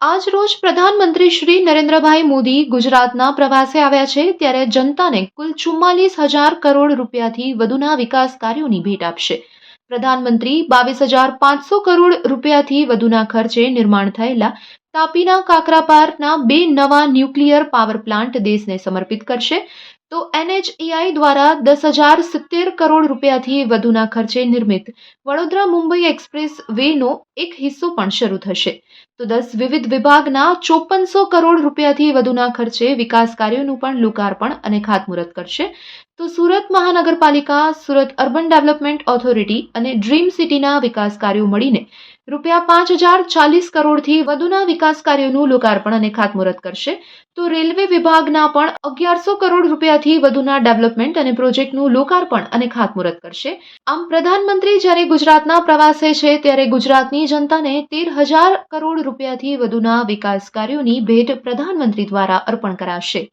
આજ રોજ પ્રધાનમંત્રી શ્રી નરેન્દ્રભાઈ મોદી ગુજરાતના પ્રવાસે આવ્યા છે ત્યારે જનતાને કુલ ચુમ્માલીસ હજાર કરોડ રૂપિયાથી વધુના વિકાસ કાર્યોની ભેટ આપશે. પ્રધાનમંત્રી બાવીસ હજાર પાંચસો કરોડ રૂપિયાથી વધુના ખર્ચે નિર્માણ થયેલા તાપીના કાકરાપારના બે નવા ન્યુક્લિયર પાવર પ્લાન્ટ દેશને સમર્પિત કરશે. તો એનએચએઆઈ દ્વારા દસ હજાર સિત્તેર કરોડ રૂપિયાથી વધુના ખર્ચે નિર્મિત વડોદરા મુંબઈ એક્સપ્રેસ વેનો એક હિસ્સો પણ શરૂ થશે. તો દસ વિવિધ વિભાગના ચોપનસો કરોડ રૂપિયાથી વધુના ખર્ચે વિકાસ કાર્યોનું પણ લોકાર્પણ અને ખાતમુહૂર્ત કરશે. તો સુરત મહાનગરપાલિકા, સુરત અર્બન ડેવલપમેન્ટ ઓથોરિટી અને ડ્રીમ સિટીના વિકાસ કાર્યો મળીને રૂપિયા પાંચ હજાર ચાલીસ કરોડથી વધુના વિકાસ કાર્યોનું લોકાર્પણ અને ખાતમુહૂર્ત કરશે. તો રેલવે વિભાગના પણ અગિયારસો કરોડ રૂપિયાથી વધુના ડેવલપમેન્ટ અને પ્રોજેક્ટનું લોકાર્પણ અને ખાતમુહૂર્ત કરશે. આમ પ્રધાનમંત્રી જ્યારે ગુજરાતના પ્રવાસે છે ત્યારે ગુજરાતની જનતાને તેર હજાર કરોડ રૂપિયાથી વધુના વિકાસ કાર્યોની ભેટ પ્રધાનમંત્રી દ્વારા અર્પણ કરાશે.